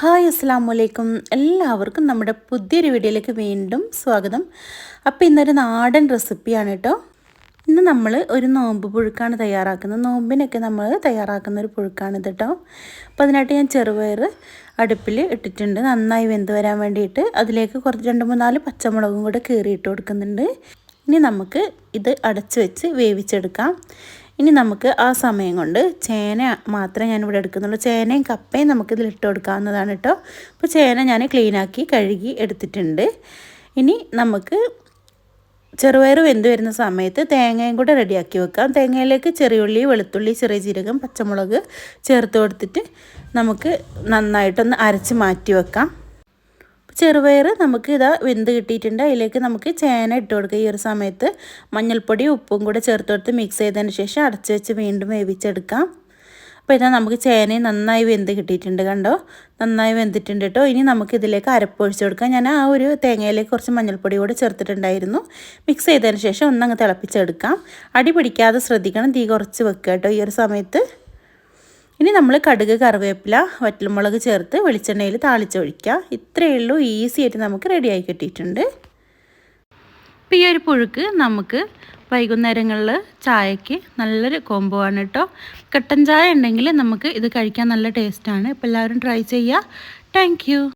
Hi അസ്സാം വലൈക്കും എല്ലാവർക്കും നമ്മുടെ പുതിയൊരു വീഡിയോയിലേക്ക് വീണ്ടും സ്വാഗതം. അപ്പോൾ ഇന്നൊരു നാടൻ റെസിപ്പിയാണ് കേട്ടോ ഇന്ന് നമ്മൾ ഒരു നോമ്പ് പുഴുക്കാണ് തയ്യാറാക്കുന്നത്. നോമ്പിനൊക്കെ നമ്മൾ തയ്യാറാക്കുന്ന ഒരു പുഴുക്കാണിത് കേട്ടോ അപ്പോൾ അതിനായിട്ട് ഞാൻ ചെറുപയർ അടുപ്പിൽ ഇട്ടിട്ടുണ്ട്. നന്നായി വെന്ത് വരാൻ വേണ്ടിയിട്ട് അതിലേക്ക് കുറച്ച് രണ്ട് മൂന്നാൽ പച്ചമുളകും കൂടെ കീറിയിട്ട് കൊടുക്കുന്നുണ്ട്. ഇനി നമുക്ക് ഇത് അടച്ച് വെച്ച് വേവിച്ചെടുക്കാം. ഇനി നമുക്ക് ആ സമയം കൊണ്ട് ചേന മാത്രമേ ഞാനിവിടെ എടുക്കുന്നുള്ളൂ. ചേനയും കപ്പയും നമുക്ക് ഇട്ട് കൊടുക്കാവുന്നതാണ് കേട്ടോ. അപ്പോൾ ചേന ഞാൻ ക്ലീനാക്കി കഴുകി എടുത്തിട്ടുണ്ട്. ഇനി നമുക്ക് ചെറുപയർ വെന്ത് വരുന്ന സമയത്ത് തേങ്ങയും കൂടെ റെഡിയാക്കി വെക്കാം. തേങ്ങയിലേക്ക് ചെറിയുള്ളി വെളുത്തുള്ളി ചെറിയ ജീരകം പച്ചമുളക് ചേർത്ത് കൊടുത്തിട്ട് നമുക്ക് നന്നായിട്ടൊന്ന് അരച്ച് മാറ്റി വെക്കാം. ചെറുപയർ നമുക്ക് ഇതാ വെന്ത് കിട്ടിയിട്ടുണ്ട്. അതിലേക്ക് നമുക്ക് ചേന ഇട്ട് കൊടുക്കുക ഈ ഒരു സമയത്ത് മഞ്ഞൾപ്പൊടി ഉപ്പും കൂടെ ചേർത്ത് കൊടുത്ത് മിക്സ് ചെയ്തതിന് ശേഷം അടച്ച് വെച്ച് വീണ്ടും വേവിച്ചെടുക്കാം. അപ്പോൾ ഇതാ നമുക്ക് ചേന നന്നായി വെന്ത് കിട്ടിയിട്ടുണ്ട് കണ്ടോ? നന്നായി വെന്തിട്ടുണ്ട് കേട്ടോ. ഇനി നമുക്ക് ഇതിലേക്ക് അരപ്പൊഴിച്ച് കൊടുക്കാം. ഞാൻ ആ ഒരു തേങ്ങയിലേക്ക് കുറച്ച് മഞ്ഞൾപ്പൊടി കൂടെ ചേർത്തിട്ടുണ്ടായിരുന്നു. മിക്സ് ചെയ്തതിന് ശേഷം ഒന്നങ്ങ് തിളപ്പിച്ചെടുക്കാം. അടി പിടിക്കാതെ ശ്രദ്ധിക്കണം. തീ കുറച്ച് വെക്കുക കേട്ടോ ഈ ഒരു സമയത്ത്. ഇനി നമ്മൾ കടുക് കറിവേപ്പില വറ്റൽമുളക് ചേർത്ത് വെളിച്ചെണ്ണയിൽ താളിച്ചൊഴിക്കുക ഇത്രയേ ഉള്ളൂ. ഈസി ആയിട്ട് നമുക്ക് റെഡിയായി കിട്ടിയിട്ടുണ്ട്. ഇപ്പം ഈ ഒരു പുഴുക്ക് നമുക്ക് വൈകുന്നേരങ്ങളിൽ ചായക്ക് നല്ലൊരു കോംബോ ആണ് കേട്ടോ കട്ടൻ ചായ ഉണ്ടെങ്കിൽ നമുക്ക് ഇത് കഴിക്കാൻ നല്ല ടേസ്റ്റാണ് ഇപ്പോൾ എല്ലാവരും ട്രൈ ചെയ്യുക. താങ്ക്